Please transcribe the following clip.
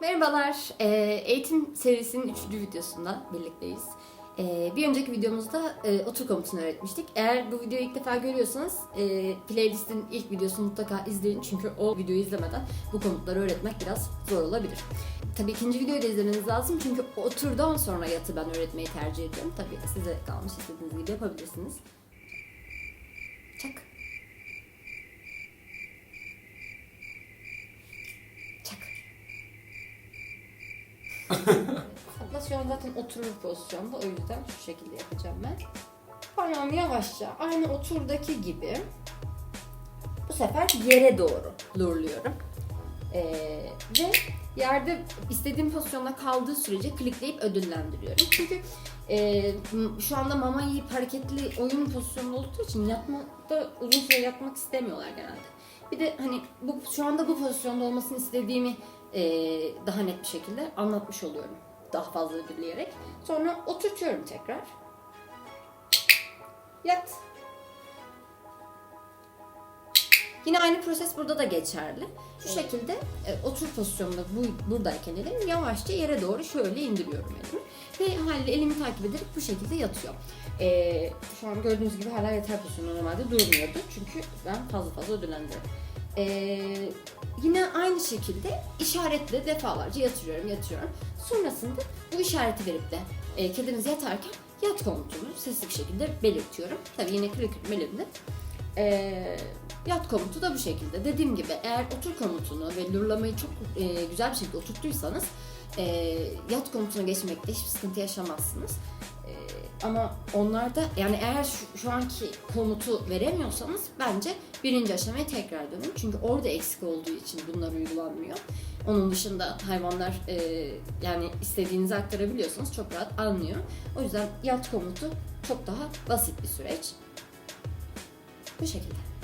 Merhabalar, Ee, eğitim serisinin üçüncü videosunda birlikteyiz. Ee, bir önceki videomuzda e, otur komutunu öğretmiştik. Eğer bu videoyu ilk defa görüyorsanız e, playlistin ilk videosunu mutlaka izleyin. Çünkü o videoyu izlemeden bu komutları öğretmek biraz zor olabilir. Tabii ikinci videoyu da izlemeniz lazım çünkü oturdan sonra yatı ben öğretmeyi tercih ediyorum. Tabii size kalmış istediğiniz gibi yapabilirsiniz. Çak. Abla şu an zaten oturur pozisyonda o yüzden şu şekilde yapacağım ben. Parmağımı yavaşça aynı oturdaki gibi bu sefer yere doğru lurluyorum. Ee, ve yerde istediğim pozisyonda kaldığı sürece klikleyip ödüllendiriyorum. Çünkü e, şu anda mama yiyip hareketli oyun pozisyonunda oldukları için yatmakta uzun süre yatmak istemiyorlar genelde. Bir de hani bu şu anda bu pozisyonda olmasını istediğimi e, daha net bir şekilde anlatmış oluyorum. Daha fazla ödülleyerek. Sonra oturtuyorum tekrar. Yat. Yine aynı proses burada da geçerli. Şu şekilde e, otur pozisyonunda bu, buradayken elim yavaşça yere doğru şöyle indiriyorum elimi. Ve haliyle elimi takip ederek bu şekilde yatıyor. E, şu an gördüğünüz gibi hala yeter pozisyonda normalde durmuyordu. Çünkü ben fazla fazla ödüllendiriyorum. E, yine aynı şekilde işaretle defalarca yatırıyorum, yatırıyorum. Sonrasında bu işareti verip de e, kediniz yatarken yat komutunu sesli bir şekilde belirtiyorum. Tabii yine kırık kırık belirli. Yat komutu da bu şekilde. Dediğim gibi eğer otur komutunu ve lurlamayı çok e, güzel bir şekilde oturttuysanız e, yat komutuna geçmekte hiçbir sıkıntı yaşamazsınız. E, ama onlarda yani eğer şu, şu anki komutu veremiyorsanız bence birinci aşamaya tekrar dönün. Çünkü orada eksik olduğu için bunlar uygulanmıyor. Onun dışında hayvanlar e, yani istediğinizi aktarabiliyorsanız çok rahat anlıyor. O yüzden yat komutu çok daha basit bir süreç. Bu şekilde.